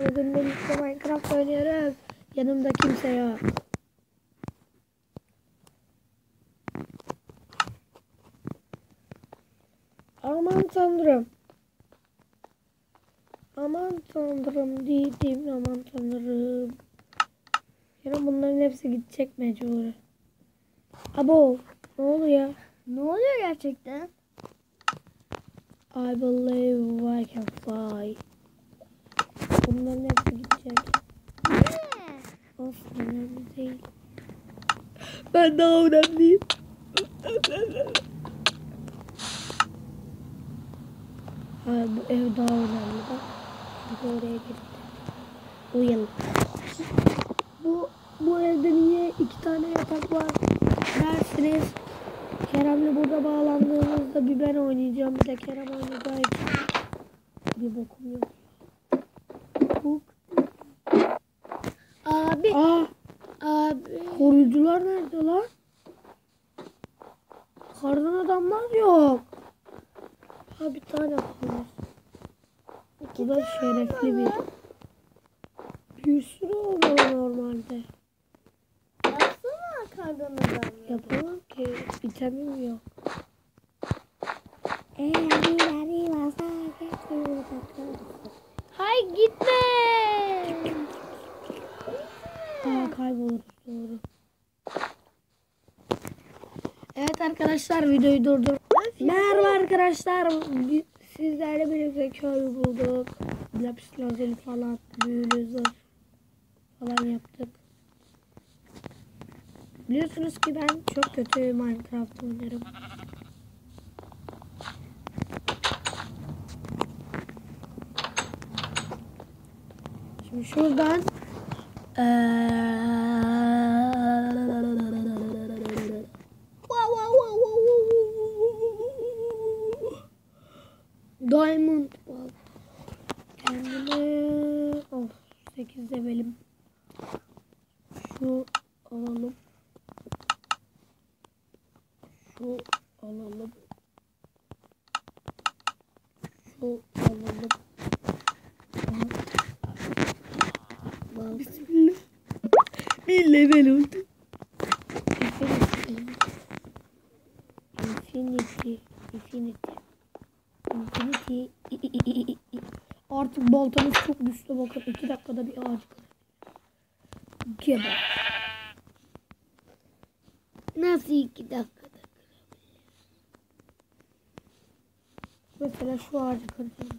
Bugün birlikte Minecraft oynuyoruz. Yanımda kimse yok. Aman tanrım. Aman tanrım dedim aman tanrım. Yarın bunların hepsi gidecek mecbur. Abo ne oluyor? Ne oluyor gerçekten? I believe I can fly. Bunların hepsi gidecek. Olsun önemli değil. Ben daha önemliyim. Hayır bu ev daha önemli bak. Çünkü oraya gitti. Uyuyalım. Bu bu evde niye iki tane yatak var dersiniz. Kerem'le burada bağlandığımızda bir ben oynayacağım bir de Kerem oynayacağı için. Bir bokum yok. Bu Abi, Aa, abi. koruyucular nerede lan? Kardan adamlar yok. Ha bir tane kalmış. Bu da şerefli bir. Bir sürü olmalı normalde. Baksana kardan adamı. Yapamam ki. Vitamim yok. Hay gitme. Aa kayboluruz doğru. Evet arkadaşlar videoyu durdur. Merhaba arkadaşlar. Sizlerle birlikte köy bulduk. Lapis lazuli falan büyülü zırh falan yaptık. Biliyorsunuz ki ben çok kötü Minecraft oynarım. Şimdi şuradan Diamond bal. Kendime of 8 levelim. Şu alalım. Şu alalım. Şu alalım. Bal. Bismillah. Bir level oldu. Infinity. Infinity. Infinity. Infinity. Artık baltamız çok güçlü bakın. 2 dakikada bir ağaç kırıyor. Nasıl iki dakikada? Mesela şu ağacı kıracağım.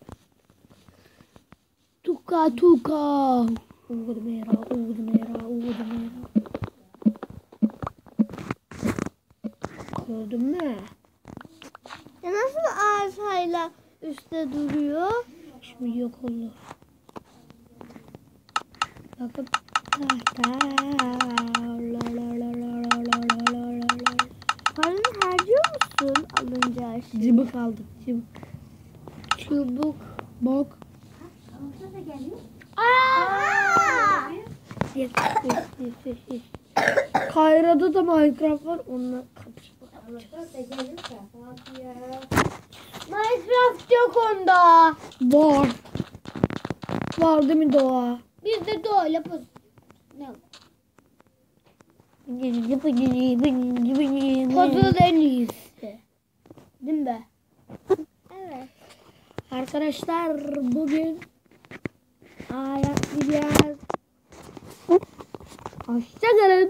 Tuka tuka. Uğur mera, uğur mera, vurmayalım. Gördün mü? Ya nasıl asayla üstte duruyor? Şimdi yok olur. Bakın. Paranı harcıyor musun alınca şimdi? Cıbık aldım. Cıbık. Çubuk. Bok. Ha, da geliyor. Aa! Aa! Yes, yes, yes, yes, yes. Kayra'da da Minecraft var. Onunla kapışma yapacağız. Minecraft yok onda. Var. Var değil mi Doğa? Biz de doğayla poz. Ne? Puzzle en iyisi. Değil mi? Evet. Arkadaşlar bugün ayak gideceğiz. 明日から